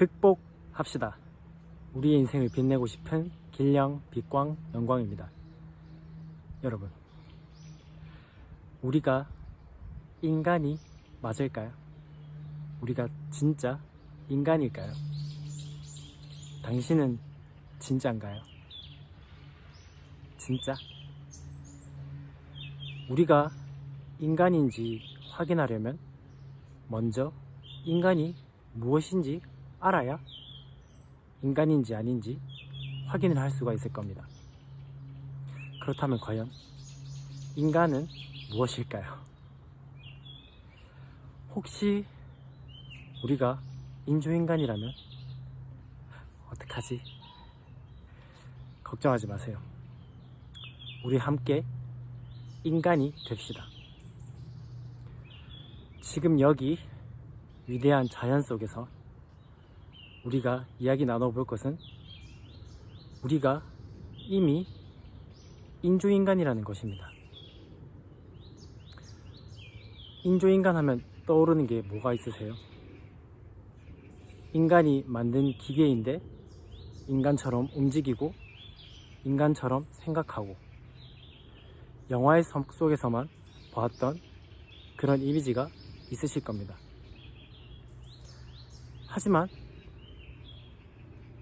극복합시다. 우리의 인생을 빛내고 싶은 길령, 빛광, 영광입니다. 여러분, 우리가 인간이 맞을까요? 우리가 진짜 인간일까요? 당신은 진짜인가요? 진짜? 우리가 인간인지 확인하려면 먼저 인간이 무엇인지 알아야 인간인지 아닌지 확인을 할 수가 있을 겁니다. 그렇다면 과연 인간은 무엇일까요? 혹시 우리가 인조인간이라면 어떡하지? 걱정하지 마세요. 우리 함께 인간이 됩시다. 지금 여기 위대한 자연 속에서 우리가 이야기 나눠볼 것은 우리가 이미 인조인간이라는 것입니다. 인조인간 하면 떠오르는 게 뭐가 있으세요? 인간이 만든 기계인데 인간처럼 움직이고 인간처럼 생각하고 영화의 성- 속에서만 보았던 그런 이미지가 있으실 겁니다. 하지만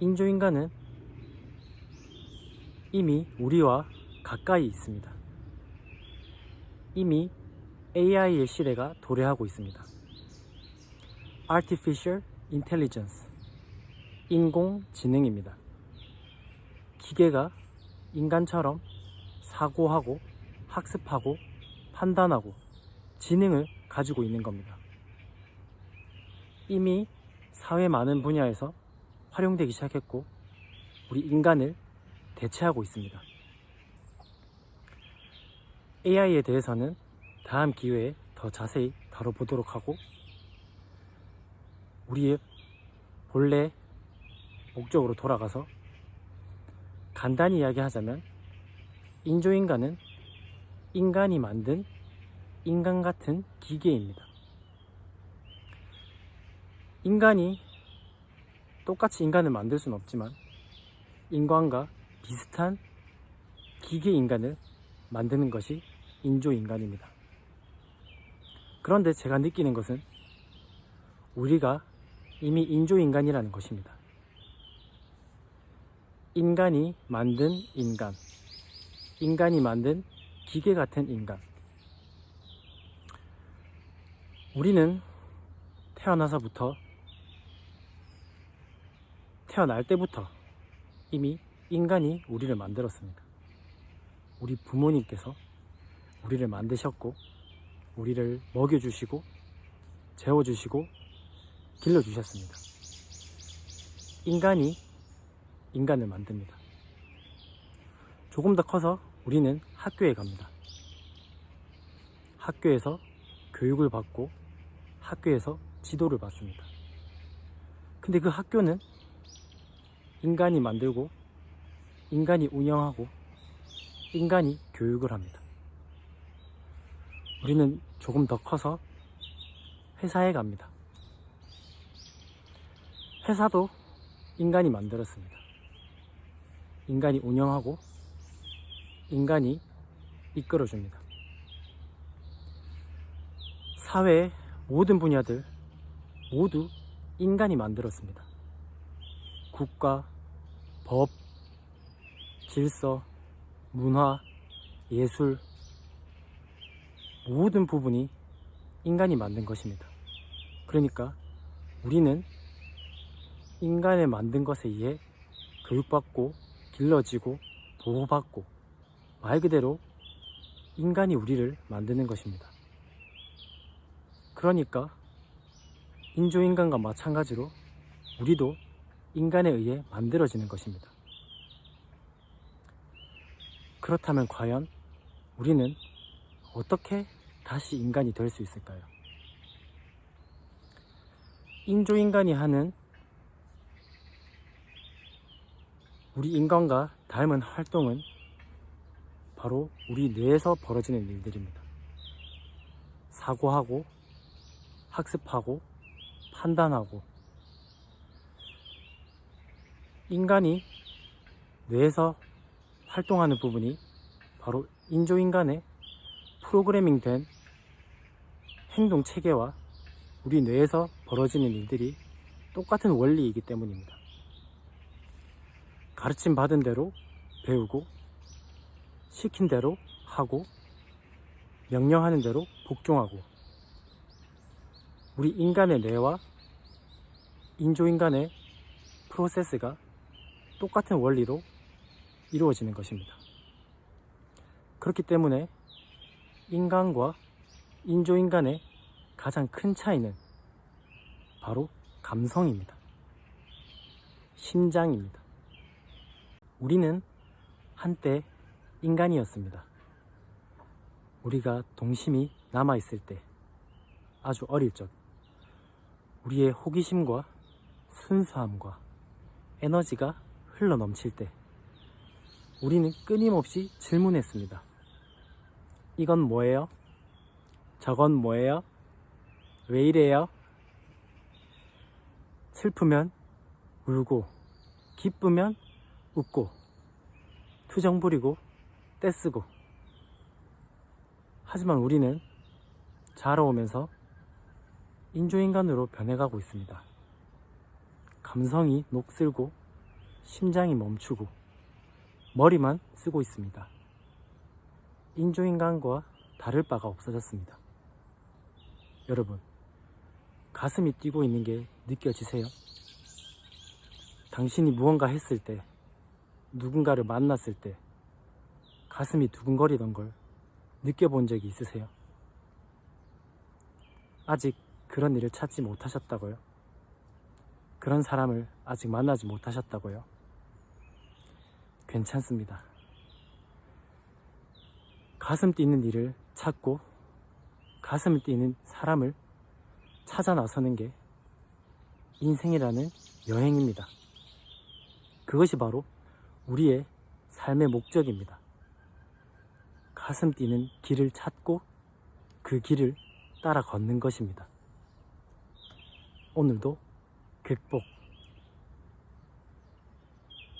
인조인간은 이미 우리와 가까이 있습니다. 이미 AI의 시대가 도래하고 있습니다. Artificial Intelligence 인공지능입니다. 기계가 인간처럼 사고하고 학습하고 판단하고 지능을 가지고 있는 겁니다. 이미 사회 많은 분야에서 활용되기 시작했고 우리 인간을 대체하고 있습니다. AI에 대해서는 다음 기회에 더 자세히 다뤄보도록 하고 우리의 본래 목적으로 돌아가서 간단히 이야기하자면 인조인간은 인간이 만든 인간 같은 기계입니다. 인간이 똑같이 인간을 만들 수는 없지만 인간과 비슷한 기계 인간을 만드는 것이 인조 인간입니다. 그런데 제가 느끼는 것은 우리가 이미 인조 인간이라는 것입니다. 인간이 만든 인간, 인간이 만든 기계 같은 인간. 우리는 태어나서부터 태어날 때부터 이미 인간이 우리를 만들었습니다. 우리 부모님께서 우리를 만드셨고, 우리를 먹여주시고, 재워주시고, 길러주셨습니다. 인간이 인간을 만듭니다. 조금 더 커서 우리는 학교에 갑니다. 학교에서 교육을 받고, 학교에서 지도를 받습니다. 근데 그 학교는 인간이 만들고, 인간이 운영하고, 인간이 교육을 합니다. 우리는 조금 더 커서 회사에 갑니다. 회사도 인간이 만들었습니다. 인간이 운영하고 인간이 이끌어줍니다. 사회의 모든 분야들 모두 인간이 만들었습니다. 국가, 법, 질서, 문화, 예술, 모든 부분이 인간이 만든 것입니다. 그러니까 우리는 인간을 만든 것에 의해 교육받고 길러지고 보호받고 말 그대로 인간이 우리를 만드는 것입니다. 그러니까 인조인간과 마찬가지로 우리도 인간에 의해 만들어지는 것입니다. 그렇다면 과연 우리는 어떻게 다시 인간이 될 수 있을까요? 인조인간이 하는 우리 인간과 닮은 활동은 바로 우리 뇌에서 벌어지는 일들입니다. 사고하고, 학습하고, 판단하고, 인간이 뇌에서 활동하는 부분이 바로 인조인간의 프로그래밍 된 행동 체계와 우리 뇌에서 벌어지는 일들이 똑같은 원리이기 때문입니다. 가르침 받은 대로 배우고 시킨 대로 하고 명령하는 대로 복종하고 우리 인간의 뇌와 인조인간의 프로세스가 똑같은 원리로 이루어지는 것입니다. 그렇기 때문에 인간과 인조인간의 가장 큰 차이는 바로 감성입니다. 심장입니다. 우리는 한때 인간이었습니다. 우리가 동심이 남아있을 때, 아주 어릴 적, 우리의 호기심과 순수함과 에너지가 흘러 넘칠 때, 우리는 끊임없이 질문했습니다. 이건 뭐예요? 저건 뭐예요? 왜 이래요? 슬프면 울고, 기쁘면 웃고, 투정 부리고, 떼쓰고. 하지만 우리는 자라오면서 인조인간으로 변해가고 있습니다. 감성이 녹슬고, 심장이 멈추고, 머리만 쓰고 있습니다. 인조인간과 다를 바가 없어졌습니다. 여러분, 가슴이 뛰고 있는 게 느껴지세요? 당신이 무언가 했을 때, 누군가를 만났을 때, 가슴이 두근거리던 걸 느껴본 적이 있으세요? 아직 그런 일을 찾지 못하셨다고요? 그런 사람을 아직 만나지 못하셨다고요? 괜찮습니다. 가슴 뛰는 일을 찾고 가슴을 뛰는 사람을 찾아 나서는 게 인생이라는 여행입니다. 그것이 바로 우리의 삶의 목적입니다. 가슴 뛰는 길을 찾고 그 길을 따라 걷는 것입니다. 오늘도 극복